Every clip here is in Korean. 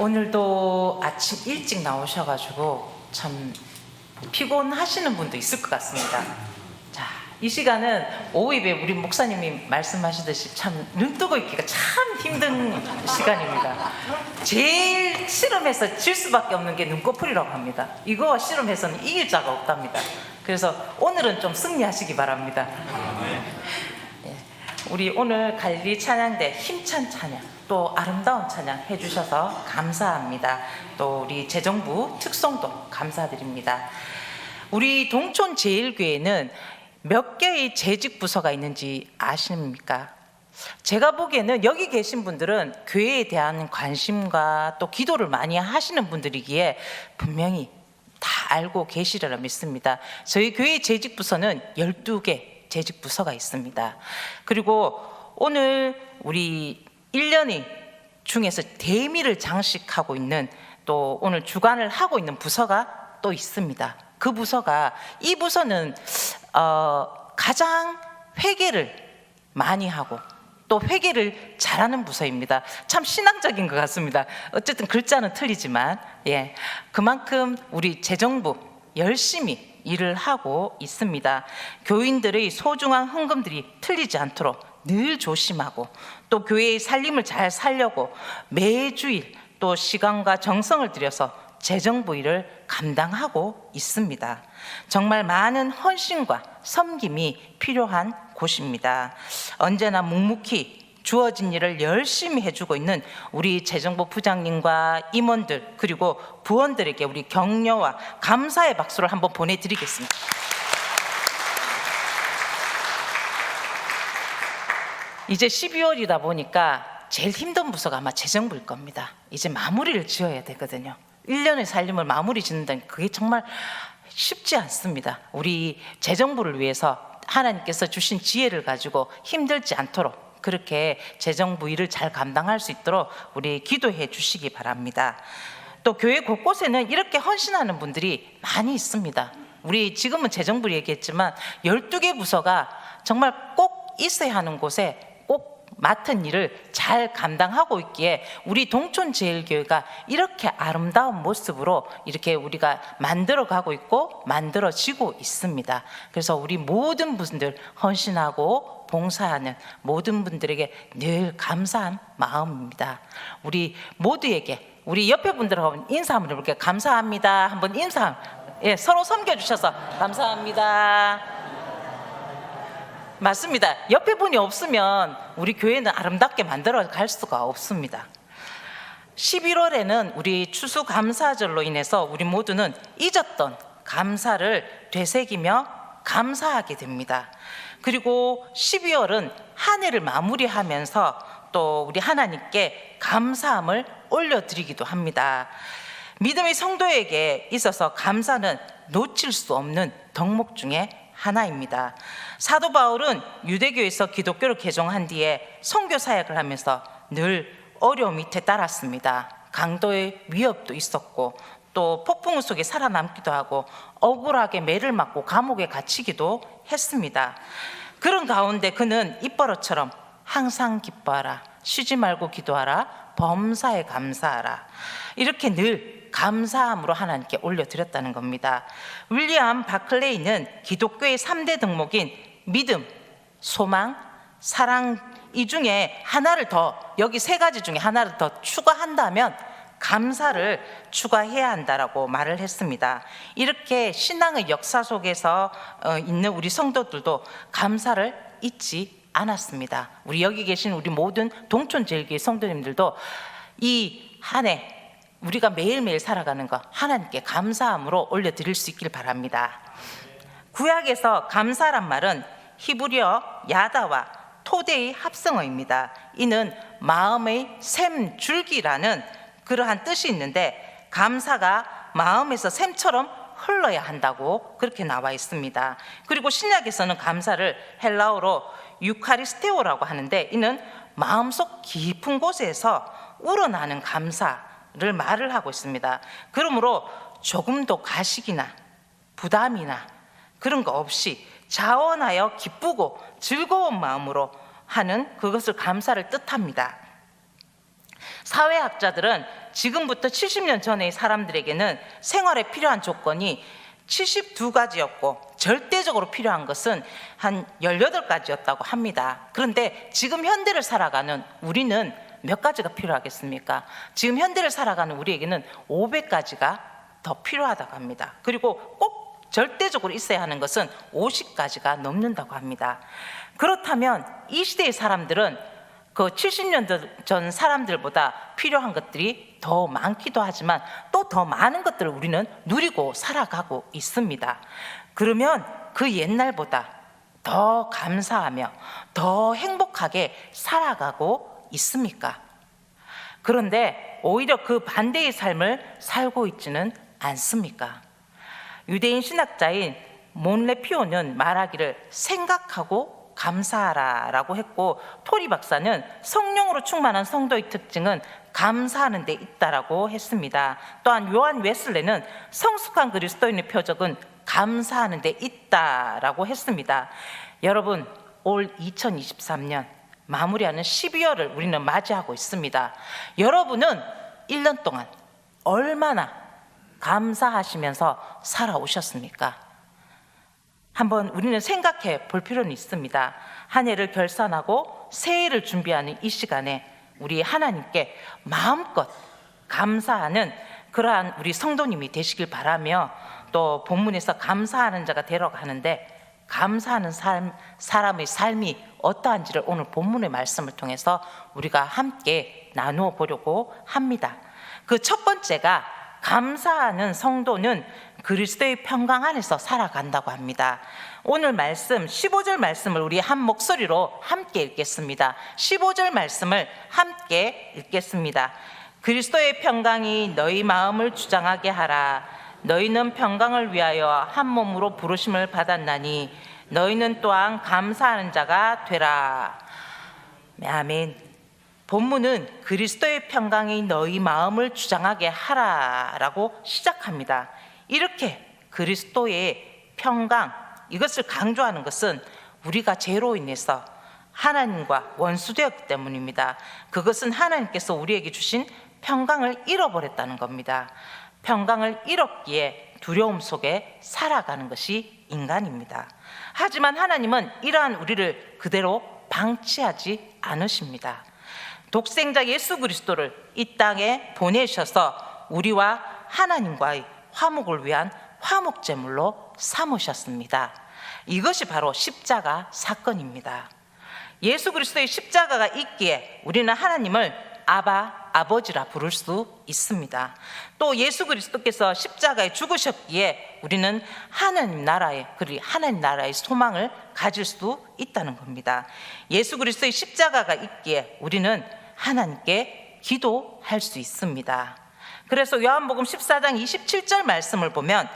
오늘도 아침 일찍 나오셔가지고 참 피곤하시는 분도 있을 것 같습니다. 자, 이 시간은 오후에 우리 목사님이 말씀하시듯이 참 눈 뜨고 있기가 참 힘든 시간입니다. 제일 씨름해서 질 수밖에 없는 게 눈꺼풀이라고 합니다. 이거 씨름해서는 이길 자가 없답니다. 그래서 오늘은 좀 승리하시기 바랍니다. 예, 우리 오늘 갈리 찬양대 힘찬 찬양 또 아름다운 찬양 해주셔서 감사합니다. 또 우리 재정부 특송도 감사드립니다. 우리 동촌 제일교회는 몇 개의 재직 부서가 있는지 아십니까? 제가 보기에는 여기 계신 분들은 교회에 대한 관심과 또 기도를 많이 하시는 분들이기에 분명히 다 알고 계시리라 믿습니다. 저희 교회 재직 부서는 12개 재직 부서가 있습니다. 그리고 오늘 우리 1년이 중에서 대미를 장식하고 있는 또 오늘 주관을 하고 있는 부서가 또 있습니다. 그 부서가 이 부서는 어, 가장 회개를 많이 하고 또 회개를 잘하는 부서입니다. 참 신앙적인 것 같습니다. 어쨌든 글자는 틀리지만 예 그만큼 우리 재정부 열심히 일을 하고 있습니다. 교인들의 소중한 헌금들이 틀리지 않도록 늘 조심하고 또 교회의 살림을 잘 살려고 매주일 또 시간과 정성을 들여서 재정부 일을 감당하고 있습니다. 정말 많은 헌신과 섬김이 필요한 곳입니다. 언제나 묵묵히 주어진 일을 열심히 해주고 있는 우리 재정부 부장님과 임원들 그리고 부원들에게 우리 격려와 감사의 박수를 한번 보내드리겠습니다. 이제 12월이다 보니까 제일 힘든 부서가 아마 재정부일 겁니다. 이제 마무리를 지어야 되거든요. 1년의 살림을 마무리 짓는다는 그게 정말 쉽지 않습니다. 우리 재정부를 위해서 하나님께서 주신 지혜를 가지고 힘들지 않도록 그렇게 재정부 일을 잘 감당할 수 있도록 우리 기도해 주시기 바랍니다. 또 교회 곳곳에는 이렇게 헌신하는 분들이 많이 있습니다. 우리 지금은 재정부 얘기했지만 12개 부서가 정말 꼭 있어야 하는 곳에 꼭 맡은 일을 잘 감당하고 있기에 우리 동촌 제일교회가 이렇게 아름다운 모습으로 이렇게 우리가 만들어 가고 있고 만들어지고 있습니다. 그래서 우리 모든 분들 헌신하고 봉사하는 모든 분들에게 늘 감사한 마음입니다. 우리 모두에게 우리 옆에 분들하고 인사 한번 해볼게요. 감사합니다. 한번 인사. 예, 서로 섬겨주셔서 감사합니다. 맞습니다. 옆에 분이 없으면 우리 교회는 아름답게 만들어 갈 수가 없습니다. 11월에는 우리 추수감사절로 인해서 우리 모두는 잊었던 감사를 되새기며 감사하게 됩니다. 그리고 12월은 한 해를 마무리하면서 또 우리 하나님께 감사함을 올려드리기도 합니다. 믿음의 성도에게 있어서 감사는 놓칠 수 없는 덕목 중에 하나입니다. 사도 바울은 유대교에서 기독교를 개종한 뒤에 선교 사역을 하면서 늘 어려움 밑에 따랐습니다. 강도의 위협도 있었고 또 폭풍우 속에 살아남기도 하고 억울하게 매를 맞고 감옥에 갇히기도 했습니다. 그런 가운데 그는 입버릇처럼 항상 기뻐하라, 쉬지 말고 기도하라, 범사에 감사하라. 이렇게 늘 감사함으로 하나님께 올려드렸다는 겁니다. 윌리엄 바클레이는 기독교의 3대 덕목인 믿음, 소망, 사랑 이 중에 하나를 더 여기 세 가지 중에 하나를 더 추가한다면 감사를 추가해야 한다라고 말을 했습니다. 이렇게 신앙의 역사 속에서 어, 있는 우리 성도들도 감사를 잊지 않았습니다. 우리 여기 계신 우리 모든 동촌 제일교회 성도님들도 이 한해 우리가 매일매일 살아가는 것 하나님께 감사함으로 올려드릴 수 있길 바랍니다. 구약에서 감사란 말은 히브리어 야다와 토대의 합성어입니다. 이는 마음의 샘 줄기라는 그러한 뜻이 있는데 감사가 마음에서 샘처럼 흘러야 한다고 그렇게 나와 있습니다. 그리고 신약에서는 감사를 헬라어로 유카리스테오라고 하는데 이는 마음속 깊은 곳에서 우러나는 감사 를 말을 하고 있습니다. 그러므로 조금도 가식이나 부담이나 그런 거 없이 자원하여 기쁘고 즐거운 마음으로 하는 그것을 감사를 뜻합니다. 사회학자들은 지금부터 70년 전의 사람들에게는 생활에 필요한 조건이 72가지였고 절대적으로 필요한 것은 한 18가지였다고 합니다. 그런데 지금 현대를 살아가는 우리는 몇 가지가 필요하겠습니까? 지금 현대를 살아가는 우리에게는 500가지가 더 필요하다고 합니다. 그리고 꼭 절대적으로 있어야 하는 것은 50가지가 넘는다고 합니다. 그렇다면 이 시대의 사람들은 그 70년 전 사람들보다 필요한 것들이 더 많기도 하지만 또 더 많은 것들을 우리는 누리고 살아가고 있습니다. 그러면 그 옛날보다 더 감사하며 더 행복하게 살아가고 있습니까? 그런데 오히려 그 반대의 삶을 살고 있지는 않습니까? 유대인 신학자인 몬레피오는 말하기를 생각하고 감사하라라고 했고 토리 박사는 성령으로 충만한 성도의 특징은 감사하는 데 있다라고 했습니다. 또한 요한 웨슬레는 성숙한 그리스도인의 표적은 감사하는 데 있다라고 했습니다. 여러분 올 2023년 마무리하는 12월을 우리는 맞이하고 있습니다. 여러분은 1년 동안 얼마나 감사하시면서 살아오셨습니까? 한번 우리는 생각해 볼 필요는 있습니다. 한 해를 결산하고 새해를 준비하는 이 시간에 우리 하나님께 마음껏 감사하는 그러한 우리 성도님이 되시길 바라며 또 본문에서 감사하는 자가 되라고 하는데 감사하는 삶, 사람의 삶이 어떠한지를 오늘 본문의 말씀을 통해서 우리가 함께 나누어 보려고 합니다. 그 첫 번째가 감사하는 성도는 그리스도의 평강 안에서 살아간다고 합니다. 오늘 말씀 15절 말씀을 우리 한 목소리로 함께 읽겠습니다. 15절 말씀을 함께 읽겠습니다. 그리스도의 평강이 너희 마음을 주장하게 하라. 너희는 평강을 위하여 한 몸으로 부르심을 받았나니 너희는 또한 감사하는 자가 되라. 아멘. 본문은 그리스도의 평강이 너희 마음을 주장하게 하라라고 시작합니다. 이렇게 그리스도의 평강 이것을 강조하는 것은 우리가 죄로 인해서 하나님과 원수되었기 때문입니다. 그것은 하나님께서 우리에게 주신 평강을 잃어버렸다는 겁니다. 평강을 잃었기에 두려움 속에 살아가는 것이 인간입니다. 하지만 하나님은 이러한 우리를 그대로 방치하지 않으십니다. 독생자 예수 그리스도를 이 땅에 보내셔서 우리와 하나님과의 화목을 위한 화목제물로 삼으셨습니다. 이것이 바로 십자가 사건입니다. 예수 그리스도의 십자가가 있기에 우리는 하나님을 아바 아버지라 부를 수 있습니다. 또 예수 그리스도께서 십자가에 죽으셨기에 우리는 하나님 나라의 그리 하나님 나라의 소망을 가질 수 있다는 겁니다. 예수 그리스도의 십자가가 있기에 우리는 하나님께 기도할 수 있습니다. 그래서 요한복음 14장 27절 말씀을 보면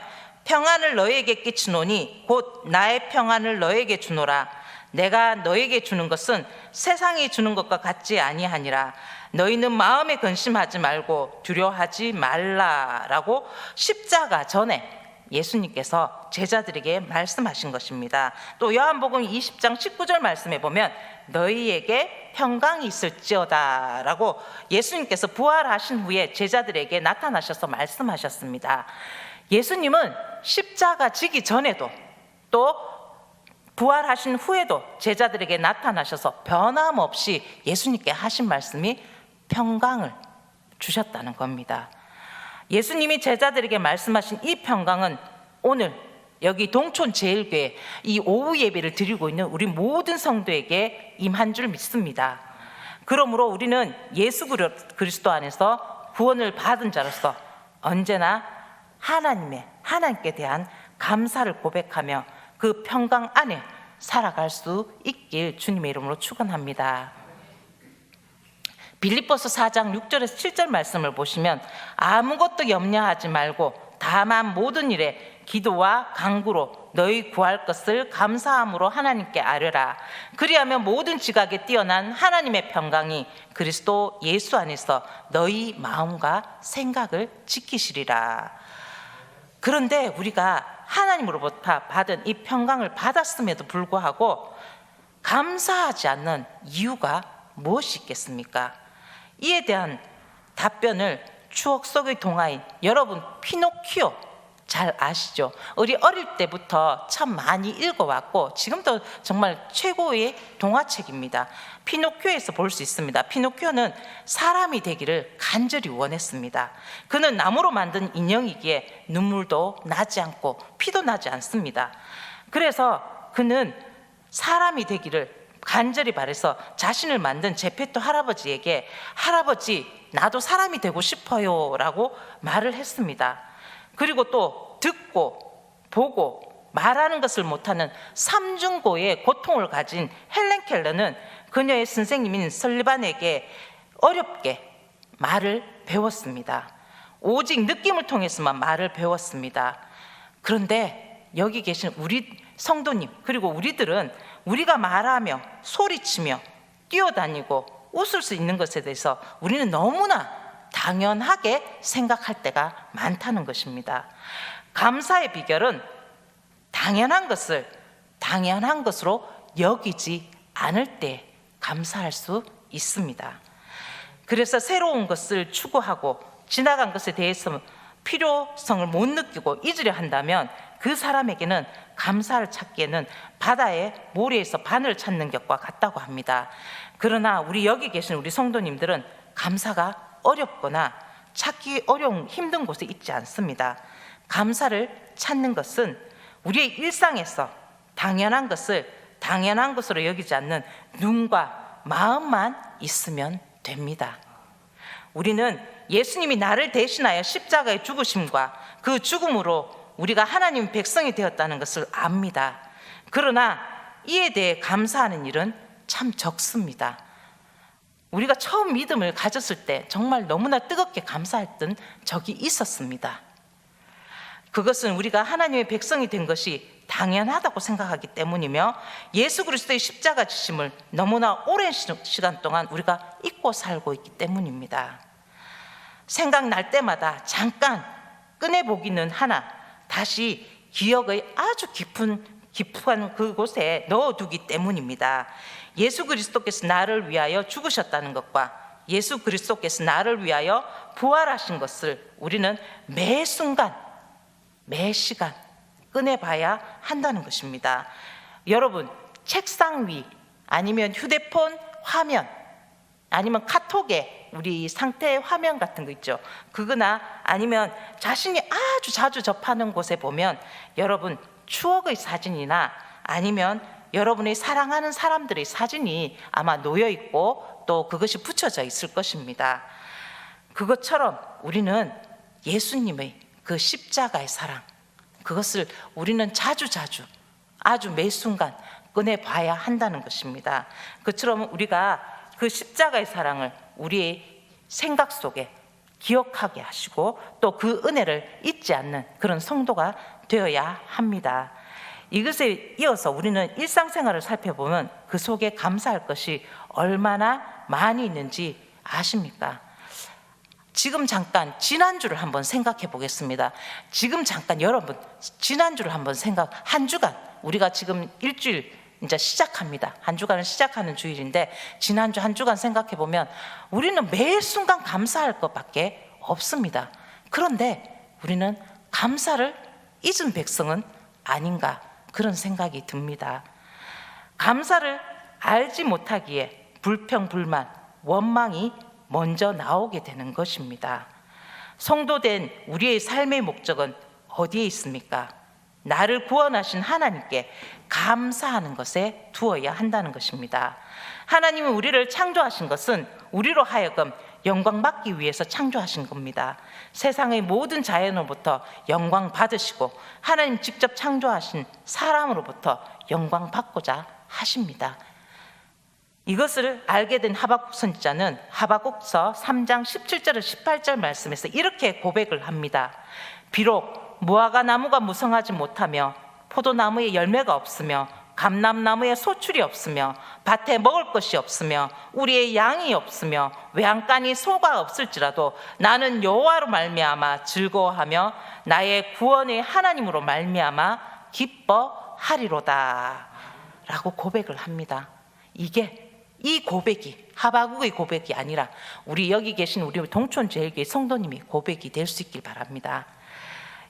평안을 너에게 끼치노니 곧 나의 평안을 너에게 주노라 내가 너에게 주는 것은 세상이 주는 것과 같지 아니하니라 너희는 마음에 근심하지 말고 두려워하지 말라라고 십자가 전에 예수님께서 제자들에게 말씀하신 것입니다. 또 요한복음 20장 19절 말씀에 보면 너희에게 평강이 있을지어다라고 예수님께서 부활하신 후에 제자들에게 나타나셔서 말씀하셨습니다. 예수님은 십자가 지기 전에도 또 부활하신 후에도 제자들에게 나타나셔서 변함없이 예수님께 하신 말씀이 평강을 주셨다는 겁니다. 예수님이 제자들에게 말씀하신 이 평강은 오늘 여기 동촌 제일교회 이 오후 예배를 드리고 있는 우리 모든 성도에게 임한 줄 믿습니다. 그러므로 우리는 예수 그리스도 안에서 구원을 받은 자로서 언제나 하나님의 하나님께 대한 감사를 고백하며 그 평강 안에 살아갈 수 있길 주님의 이름으로 축원합니다. 빌립보서 4장 6절에서 7절 말씀을 보시면 아무것도 염려하지 말고 다만 모든 일에 기도와 간구로 너희 구할 것을 감사함으로 하나님께 아뢰라. 그리하면 모든 지각에 뛰어난 하나님의 평강이 그리스도 예수 안에서 너희 마음과 생각을 지키시리라. 그런데 우리가 하나님으로부터 받은 이 평강을 받았음에도 불구하고 감사하지 않는 이유가 무엇이 있겠습니까? 이에 대한 답변을 추억 속의 동화인 여러분 피노키오 잘 아시죠? 우리 어릴 때부터 참 많이 읽어왔고 지금도 정말 최고의 동화책입니다. 피노키오에서 볼 수 있습니다. 피노키오는 사람이 되기를 간절히 원했습니다. 그는 나무로 만든 인형이기에 눈물도 나지 않고 피도 나지 않습니다. 그래서 그는 사람이 되기를 간절히 바래서 자신을 만든 제페토 할아버지에게 할아버지 나도 사람이 되고 싶어요라고 말을 했습니다. 그리고 또 듣고 보고 말하는 것을 못하는 삼중고의 고통을 가진 헬렌 켈러는 그녀의 선생님인 설리반에게 어렵게 말을 배웠습니다. 오직 느낌을 통해서만 말을 배웠습니다. 그런데 여기 계신 우리 성도님 그리고 우리들은 우리가 말하며 소리치며 뛰어다니고 웃을 수 있는 것에 대해서 우리는 너무나 당연하게 생각할 때가 많다는 것입니다. 감사의 비결은 당연한 것을 당연한 것으로 여기지 않을 때 감사할 수 있습니다. 그래서 새로운 것을 추구하고 지나간 것에 대해서 필요성을 못 느끼고 잊으려 한다면 그 사람에게는 감사를 찾기에는 바다의 모래에서 바늘을 찾는 것과 같다고 합니다. 그러나 우리 여기 계신 우리 성도님들은 감사가 어렵거나 찾기 어려운 힘든 곳에 있지 않습니다. 감사를 찾는 것은 우리의 일상에서 당연한 것을 당연한 것으로 여기지 않는 눈과 마음만 있으면 됩니다. 우리는 예수님이 나를 대신하여 십자가에 죽으심과 그 죽음으로 우리가 하나님 백성이 되었다는 것을 압니다. 그러나 이에 대해 감사하는 일은 참 적습니다. 우리가 처음 믿음을 가졌을 때 정말 너무나 뜨겁게 감사했던 적이 있었습니다. 그것은 우리가 하나님의 백성이 된 것이 당연하다고 생각하기 때문이며 예수 그리스도의 십자가 지심을 너무나 오랜 시- 시간 동안 우리가 잊고 살고 있기 때문입니다. 생각날 때마다 잠깐 꺼내보기는 하나 다시 기억의 아주 깊은 깊은 그곳에 넣어두기 때문입니다. 예수 그리스도께서 나를 위하여 죽으셨다는 것과 예수 그리스도께서 나를 위하여 부활하신 것을 우리는 매 순간 매 시간 꺼내봐야 한다는 것입니다. 여러분 책상 위 아니면 휴대폰 화면 아니면 카톡에 우리 상태 화면 같은 거 있죠. 그거나 아니면 자신이 아주 자주 접하는 곳에 보면 여러분 추억의 사진이나 아니면 여러분이 사랑하는 사람들의 사진이 아마 놓여 있고 또 그것이 붙여져 있을 것입니다. 그것처럼 우리는 예수님의 그 십자가의 사랑 그것을 우리는 자주 자주 아주 매 순간 꺼내 봐야 한다는 것입니다. 그처럼 우리가 그 십자가의 사랑을 우리의 생각 속에 기억하게 하시고 또 그 은혜를 잊지 않는 그런 성도가 되어야 합니다. 이것에 이어서 우리는 일상생활을 살펴보면 그 속에 감사할 것이 얼마나 많이 있는지 아십니까? 지금 잠깐 지난주를 한번 생각해 보겠습니다. 지금 잠깐 여러분 지난주를 한번 생각 한 주간 우리가 지금 일주일 이제 시작합니다. 한 주간을 시작하는 주일인데 지난주 한 주간 생각해 보면 우리는 매 순간 감사할 것밖에 없습니다. 그런데 우리는 감사를 잊은 백성은 아닌가 그런 생각이 듭니다. 감사를 알지 못하기에 불평, 불만, 원망이 먼저 나오게 되는 것입니다. 성도된 우리의 삶의 목적은 어디에 있습니까? 나를 구원하신 하나님께 감사하는 것에 두어야 한다는 것입니다. 하나님은 우리를 창조하신 것은 우리로 하여금 영광 받기 위해서 창조하신 겁니다. 세상의 모든 자연으로부터 영광 받으시고 하나님 직접 창조하신 사람으로부터 영광 받고자 하십니다. 이것을 알게 된 하박국 선지자는 하박국서 3장 17절 18절 말씀에서 이렇게 고백을 합니다. 비록 무화과 나무가 무성하지 못하며 포도나무에 열매가 없으며 감람나무에 소출이 없으며 밭에 먹을 것이 없으며 우리의 양이 없으며 외양간이 소가 없을지라도 나는 여호와로 말미암아 즐거워하며 나의 구원의 하나님으로 말미암아 기뻐하리로다 라고 고백을 합니다. 이게 이 고백이 하바국의 고백이 아니라 우리 여기 계신 우리 동촌 제일교회 성도님이 고백이 될 수 있길 바랍니다.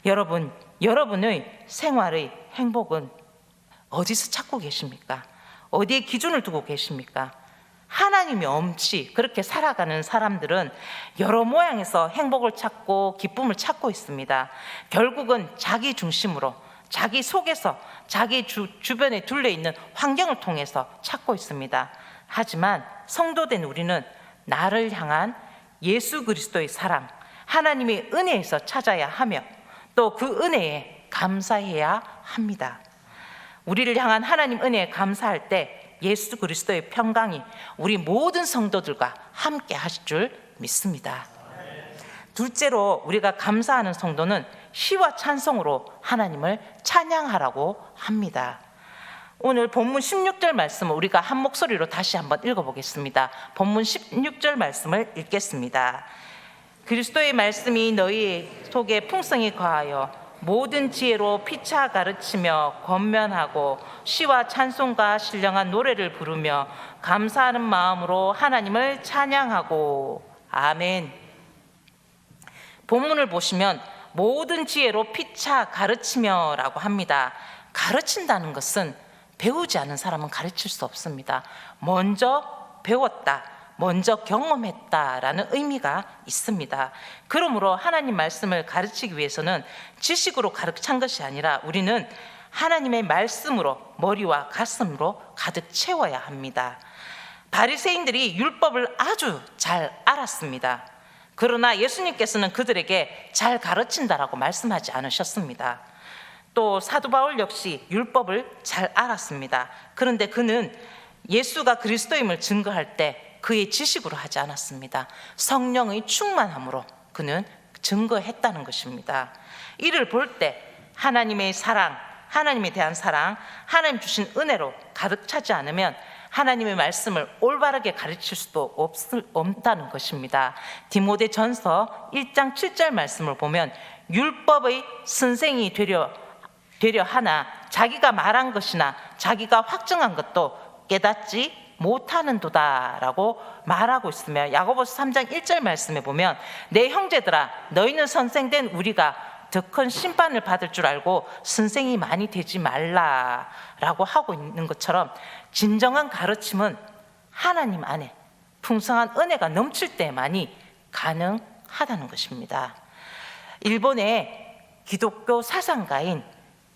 여러분, 여러분의 생활의 행복은 어디서 찾고 계십니까? 어디에 기준을 두고 계십니까? 하나님이 없이 그렇게 살아가는 사람들은 여러 모양에서 행복을 찾고 기쁨을 찾고 있습니다. 결국은 자기 중심으로 자기 속에서 자기 주, 주변에 둘려 있는 환경을 통해서 찾고 있습니다. 하지만 성도된 우리는 나를 향한 예수 그리스도의 사랑, 하나님의 은혜에서 찾아야 하며 또 그 은혜에 감사해야 합니다. 우리를 향한 하나님 은혜에 감사할 때 예수 그리스도의 평강이 우리 모든 성도들과 함께 하실 줄 믿습니다. 둘째로 우리가 감사하는 성도는 시와 찬송으로 하나님을 찬양하라고 합니다. 오늘 본문 16절 말씀을 우리가 한 목소리로 다시 한번 읽어보겠습니다. 본문 16절 말씀을 읽겠습니다. 그리스도의 말씀이 너희 속에 풍성히 거하여 모든 지혜로 피차 가르치며 권면하고 시와 찬송과 신령한 노래를 부르며 감사하는 마음으로 하나님을 찬양하고 아멘. 본문을 보시면 모든 지혜로 피차 가르치며라고 합니다. 가르친다는 것은 배우지 않은 사람은 가르칠 수 없습니다. 먼저 배웠다. 먼저 경험했다라는 의미가 있습니다. 그러므로 하나님 말씀을 가르치기 위해서는 지식으로 가르친 것이 아니라 우리는 하나님의 말씀으로 머리와 가슴으로 가득 채워야 합니다. 바리새인들이 율법을 아주 잘 알았습니다. 그러나 예수님께서는 그들에게 잘 가르친다라고 말씀하지 않으셨습니다. 또 사도 바울 역시 율법을 잘 알았습니다. 그런데 그는 예수가 그리스도임을 증거할 때 그의 지식으로 하지 않았습니다. 성령의 충만함으로 그는 증거했다는 것입니다. 이를 볼 때 하나님의 사랑, 하나님에 대한 사랑, 하나님 주신 은혜로 가득 차지 않으면 하나님의 말씀을 올바르게 가르칠 수도 없을, 없다는 것입니다. 디모데 전서 1장 7절 말씀을 보면 율법의 선생이 되려, 되려 하나 자기가 말한 것이나 자기가 확증한 것도 깨닫지 못하는도다라고 말하고 있으며 야고보서 3장 1절 말씀에 보면 내 형제들아 너희는 선생된 우리가 더 큰 심판을 받을 줄 알고 선생이 많이 되지 말라라고 하고 있는 것처럼 진정한 가르침은 하나님 안에 풍성한 은혜가 넘칠 때만이 가능하다는 것입니다. 일본의 기독교 사상가인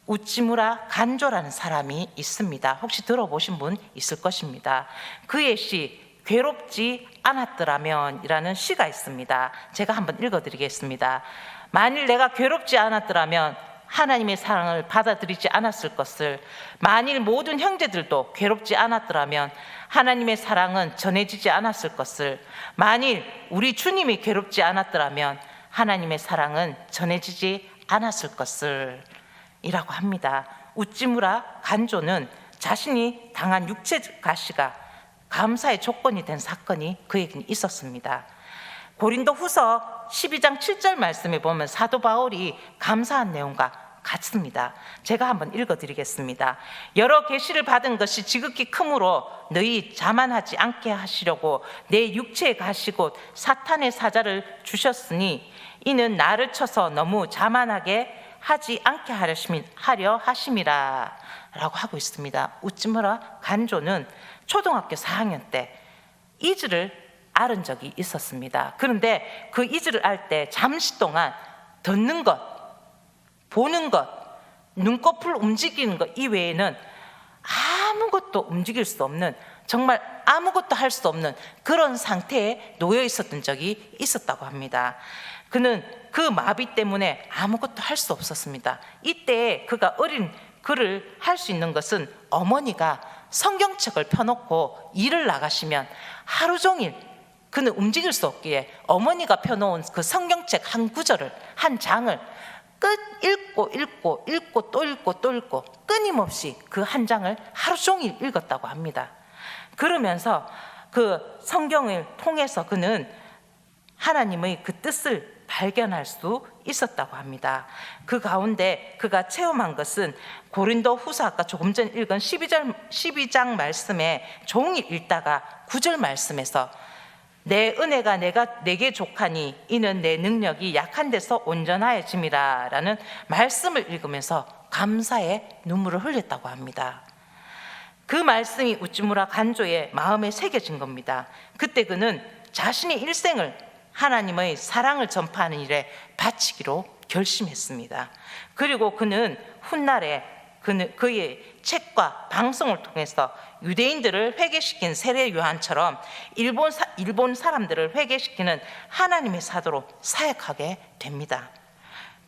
우찌무라 간조라는 사람이 있습니다. 혹시 들어보신 분 있을 것입니다. 그의 시 괴롭지 않았더라면이라는 시가 있습니다. 제가 한번 읽어드리겠습니다. 만일 내가 괴롭지 않았더라면 하나님의 사랑을 받아들이지 않았을 것을 만일 모든 형제들도 괴롭지 않았더라면 하나님의 사랑은 전해지지 않았을 것을 만일 우리 주님이 괴롭지 않았더라면 하나님의 사랑은 전해지지 않았을 것을 이라고 합니다. 우찌무라 간조는 자신이 당한 육체 가시가 감사의 조건이 된 사건이 그에게는 있었습니다. 고린도 후서 12장 7절 말씀에 보면 사도 바울이 감사한 내용과 같습니다. 제가 한번 읽어드리겠습니다. 여러 계시를 받은 것이 지극히 크므로 너희 자만하지 않게 하시려고 내 육체에 가시고 사탄의 사자를 주셨으니 이는 나를 쳐서 너무 자만하게 하지 않게 하려 하심이라 라고 하고 있습니다. 우찌무라 간조는 초등학교 4학년 때 이즈를 앓은 적이 있었습니다. 그런데 그 이즈를 알 때 잠시 동안 듣는 것, 보는 것, 눈꺼풀 움직이는 것 이외에는 아무것도 움직일 수 없는 정말 아무것도 할 수 없는 그런 상태에 놓여 있었던 적이 있었다고 합니다. 그는 그 마비 때문에 아무것도 할 수 없었습니다. 이때 그가 어린 그를 할 수 있는 것은 어머니가 성경책을 펴놓고 일을 나가시면 하루 종일 그는 움직일 수 없기에 어머니가 펴놓은 그 성경책 한 구절을 한 장을 끝 읽고 읽고 읽고 또 읽고 또 읽고 끊임없이 그 한 장을 하루 종일 읽었다고 합니다. 그러면서 그 성경을 통해서 그는 하나님의 그 뜻을 발견할 수 있었다고 합니다. 그 가운데 그가 체험한 것은 고린도 후서 아까 조금 전 읽은 12장, 12장 말씀에 종일 읽다가 9절 말씀에서 내 은혜가 내가 내게 족하니 이는 내 능력이 약한 데서 온전하여짐이라 라는 말씀을 읽으면서 감사의 눈물을 흘렸다고 합니다. 그 말씀이 우찌무라 간조의 마음에 새겨진 겁니다. 그때 그는 자신의 일생을 하나님의 사랑을 전파하는 일에 바치기로 결심했습니다. 그리고 그는 훗날에 그는 그의 책과 방송을 통해서 유대인들을 회개시킨 세례 요한처럼 일본 사, 일본 사람들을 회개시키는 하나님의 사도로 사역하게 됩니다.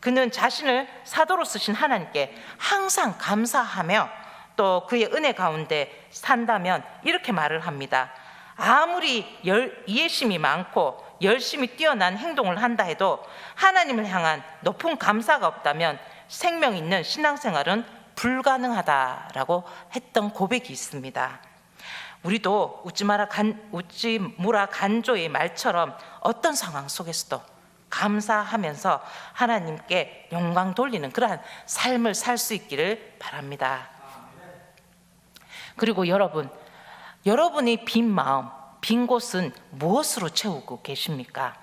그는 자신을 사도로 쓰신 하나님께 항상 감사하며 또 그의 은혜 가운데 산다면 이렇게 말을 합니다. 아무리 열, 이해심이 많고 열심히 뛰어난 행동을 한다 해도 하나님을 향한 높은 감사가 없다면 생명 있는 신앙생활은 불가능하다라고 했던 고백이 있습니다. 우리도 웃지 마라 간, 웃지 무라 간조의 말처럼 어떤 상황 속에서도 감사하면서 하나님께 영광 돌리는 그러한 삶을 살 수 있기를 바랍니다. 그리고 여러분, 여러분의 빈 마음, 빈 곳은 무엇으로 채우고 계십니까?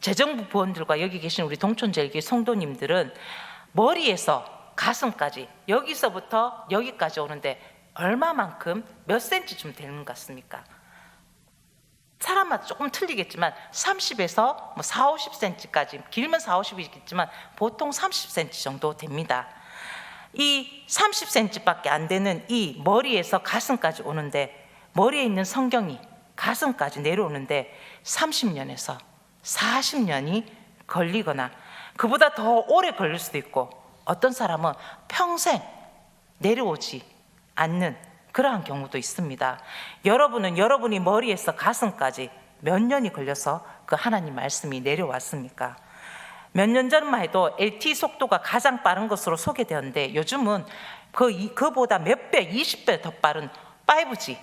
재정부 부원들과 여기 계신 우리 동촌제일교 성도님들은 머리에서 가슴까지 여기서부터 여기까지 오는데 얼마만큼 몇 센치쯤 되는 것 같습니까? 사람마다 조금 틀리겠지만 30에서 뭐 4, 50cm까지 길면 4, 50이겠지만 보통 30cm 정도 됩니다. 이 30cm밖에 안 되는 이 머리에서 가슴까지 오는데 머리에 있는 성경이 가슴까지 내려오는데 30년에서 40년이 걸리거나 그보다 더 오래 걸릴 수도 있고 어떤 사람은 평생 내려오지 않는 그러한 경우도 있습니다. 여러분은 여러분이 머리에서 가슴까지 몇 년이 걸려서 그 하나님 말씀이 내려왔습니까? 몇 년 전만 해도 LTE 속도가 가장 빠른 것으로 소개되었는데 요즘은 그, 이- 그보다 몇 배, 20배 더 빠른 5G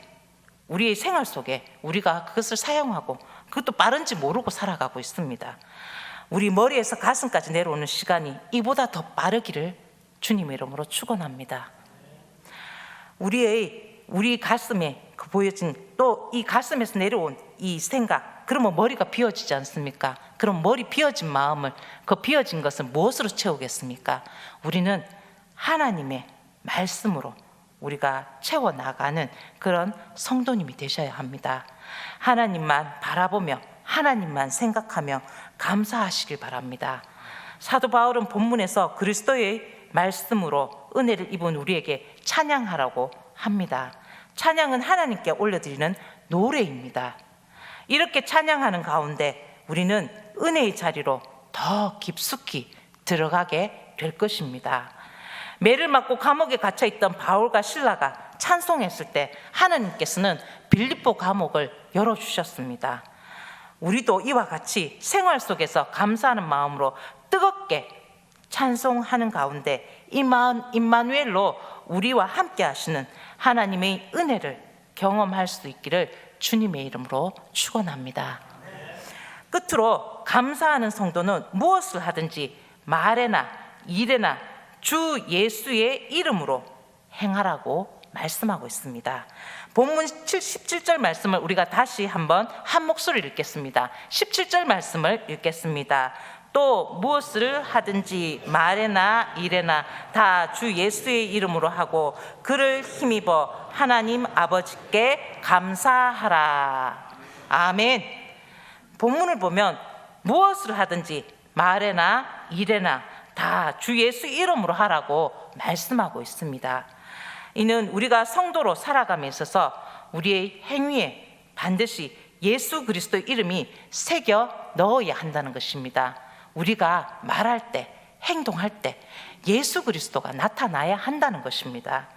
우리의 생활 속에 우리가 그것을 사용하고 그것도 빠른지 모르고 살아가고 있습니다. 우리 머리에서 가슴까지 내려오는 시간이 이보다 더 빠르기를 주님의 이름으로 축원합니다. 우리의 우리 가슴에 그 보여진 또 이 가슴에서 내려온 이 생각 그러면 머리가 비어지지 않습니까? 그럼 머리 비어진 마음을 그 비어진 것을 무엇으로 채우겠습니까? 우리는 하나님의 말씀으로 우리가 채워 나가는 그런 성도님이 되셔야 합니다. 하나님만 바라보며 하나님만 생각하며 감사하시길 바랍니다. 사도 바울은 본문에서 그리스도의 말씀으로 은혜를 입은 우리에게 찬양하라고 합니다. 찬양은 하나님께 올려드리는 노래입니다. 이렇게 찬양하는 가운데 우리는 은혜의 자리로 더 깊숙이 들어가게 될 것입니다. 매를 맞고 감옥에 갇혀 있던 바울과 신라가 찬송했을 때 하나님께서는 빌립보 감옥을 열어 주셨습니다. 우리도 이와 같이 생활 속에서 감사하는 마음으로 뜨겁게 찬송하는 가운데 이만 임마누엘로 우리와 함께 하시는 하나님의 은혜를 경험할 수 있기를 주님의 이름으로 축원합니다. 끝으로 감사하는 성도는 무엇을 하든지 말에나 일에나 주 예수의 이름으로 행하라고 말씀하고 있습니다. 본문 17절 말씀을 우리가 다시 한번 한 목소리를 읽겠습니다. 17절 말씀을 읽겠습니다. 또 무엇을 하든지 말에나 일에나 다 주 예수의 이름으로 하고 그를 힘입어 하나님 아버지께 감사하라. 아멘. 본문을 보면 무엇을 하든지 말에나 일에나 다 주 예수 이름으로 하라고 말씀하고 있습니다. 이는 우리가 성도로 살아감에 있어서 우리의 행위에 반드시 예수 그리스도 이름이 새겨 넣어야 한다는 것입니다. 우리가 말할 때, 행동할 때 예수 그리스도가 나타나야 한다는 것입니다.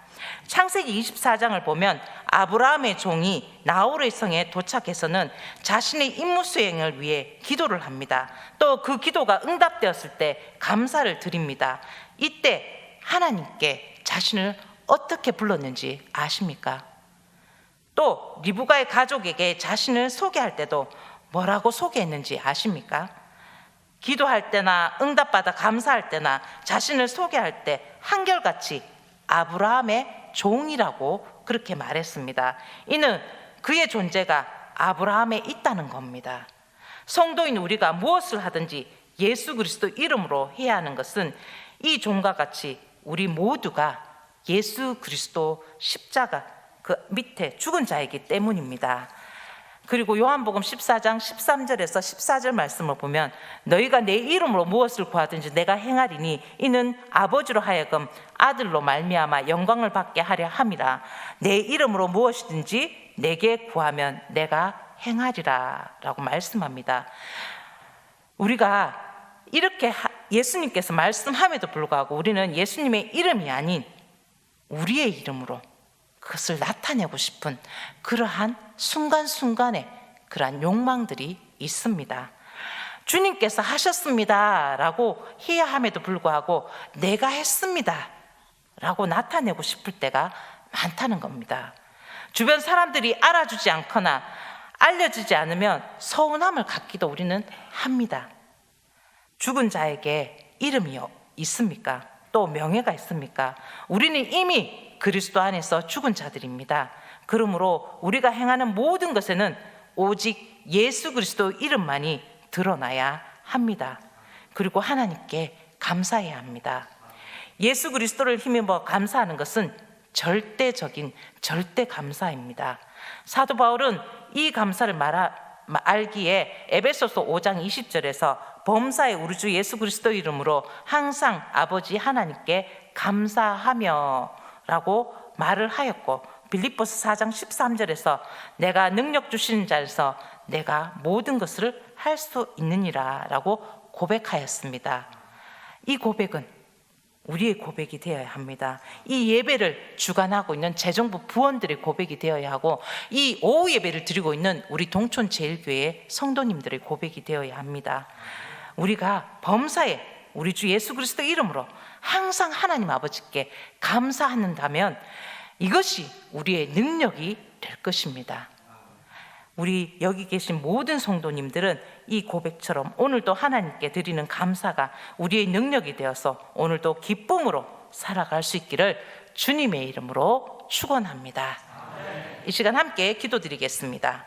창세기 24장을 보면 아브라함의 종이 나홀의 성에 도착해서는 자신의 임무 수행을 위해 기도를 합니다. 또 그 기도가 응답되었을 때 감사를 드립니다. 이때 하나님께 자신을 어떻게 불렀는지 아십니까? 또 리브가의 가족에게 자신을 소개할 때도 뭐라고 소개했는지 아십니까? 기도할 때나 응답받아 감사할 때나 자신을 소개할 때 한결같이 아브라함의 종이라고 그렇게 말했습니다. 이는 그의 존재가 아브라함에 있다는 겁니다. 성도인 우리가 무엇을 하든지 예수 그리스도 이름으로 해야 하는 것은 이 종과 같이 우리 모두가 예수 그리스도 십자가 그 밑에 죽은 자이기 때문입니다. 그리고 요한복음 14장 13절에서 14절 말씀을 보면 너희가 내 이름으로 무엇을 구하든지 내가 행하리니 이는 아버지로 하여금 아들로 말미암아 영광을 받게 하려 함이라 내 이름으로 무엇이든지 내게 구하면 내가 행하리라라고 말씀합니다. 우리가 이렇게 하- 예수님께서 말씀함에도 불구하고 우리는 예수님의 이름이 아닌 우리의 이름으로 그것을 나타내고 싶은 그러한 순간순간의 그러한 욕망들이 있습니다. 주님께서 하셨습니다. 라고 해야 함에도 불구하고 내가 했습니다. 라고 나타내고 싶을 때가 많다는 겁니다. 주변 사람들이 알아주지 않거나 알려지지 않으면 서운함을 갖기도 우리는 합니다. 죽은 자에게 이름이 있습니까? 또 명예가 있습니까? 우리는 이미 그리스도 안에서 죽은 자들입니다. 그러므로 우리가 행하는 모든 것에는 오직 예수 그리스도 이름만이 드러나야 합니다. 그리고 하나님께 감사해야 합니다. 예수 그리스도를 힘입어 감사하는 것은 절대적인 절대 감사입니다. 사도 바울은 이 감사를 말하, 마- 알기에 에베소서 5장 20절에서 범사의 우리 주 예수 그리스도 이름으로 항상 아버지 하나님께 감사하며 라고 말을 하였고 빌립보스 4장 13절에서 내가 능력 주시는 자에서 내가 모든 것을 할 수 있느니라 라고 고백하였습니다. 이 고백은 우리의 고백이 되어야 합니다. 이 예배를 주관하고 있는 재정부 부원들의 고백이 되어야 하고 이 오후 예배를 드리고 있는 우리 동촌 제일교회 성도님들의 고백이 되어야 합니다. 우리가 범사에 우리 주 예수 그리스도 이름으로 항상 하나님 아버지께 감사한다면 이것이 우리의 능력이 될 것입니다. 우리 여기 계신 모든 성도님들은 이 고백처럼 오늘도 하나님께 드리는 감사가 우리의 능력이 되어서 오늘도 기쁨으로 살아갈 수 있기를 주님의 이름으로 축원합니다. 이 시간 함께 기도드리겠습니다.